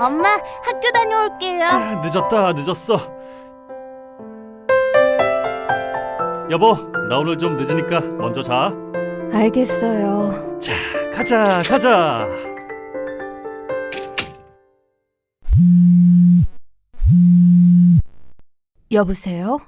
엄마, 학교 다녀올게요. 아, 늦었다 늦었어 여보 나 오늘 좀 늦으니까 먼저 자 알겠어요. 가자 가자 여보세요?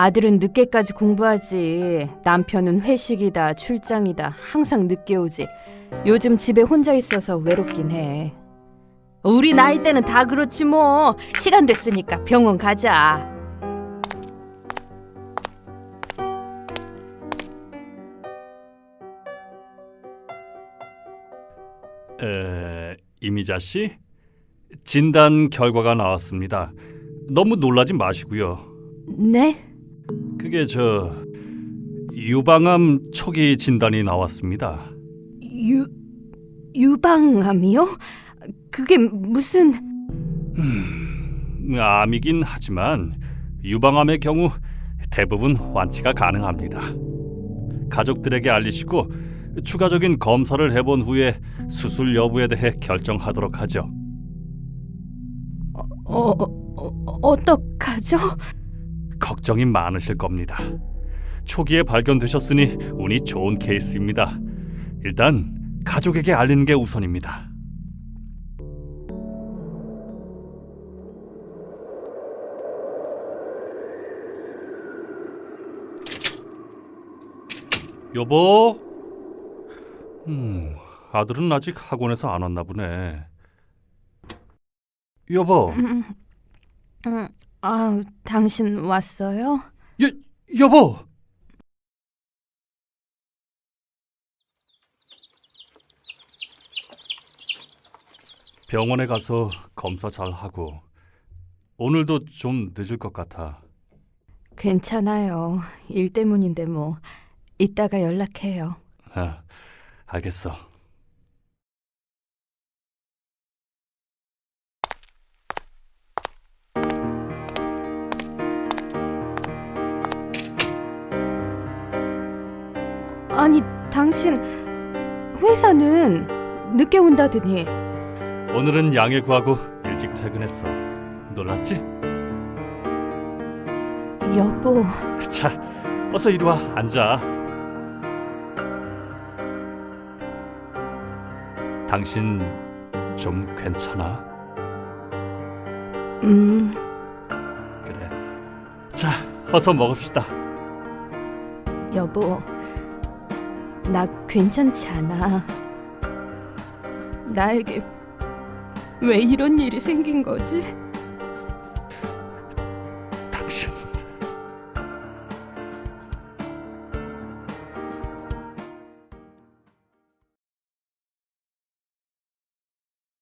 아들은 늦게까지 공부하지. 남편은 회식이다, 출장이다. 항상 늦게 오지. 요즘 집에 혼자 있어서 외롭긴 해. 우리 나이 때는 다 그렇지 뭐. 시간 됐으니까 병원 가자. 에, 이미자 씨 진단 결과가 나왔습니다 너무 놀라지 마시고요 네? 그게 저 유방암 초기 진단이 나왔습니다 유 유방암이요? 그게 무슨 암이긴 하지만 유방암의 경우 대부분 완치가 가능합니다. 가족들에게 알리시고 추가적인 검사를 해본 후에 수술 여부에 대해 결정하도록 하죠. 어, 어, 어 어떡하죠? 걱정이 많으실 겁니다. 초기에 발견되셨으니 운이 좋은 케이스입니다. 일단 가족에게 알리는 게 우선입니다. 여보? 음, 아들은 아직 학원에서 안 왔나 보네. 여보, 음, 음, 아, 당신 왔어요? 여, 여보! 병원에 가서 검사 잘 하고 오늘도 좀 늦을 것 같아. 괜찮아요. 일 때문인데 뭐 이따가 연락해요. 아, 알겠어. 아니, 당신 회사는 늦게 온다더니 오늘은 양해 구하고 일찍 퇴근했어. 놀랐지? 여보, 자, 어서 이리 와 앉아. 당신 좀 괜찮아? 음, 그래. 자, 어서 먹읍시다. 여보, 나 괜찮지 않아. 나에게 왜 이런 일이 생긴 거지?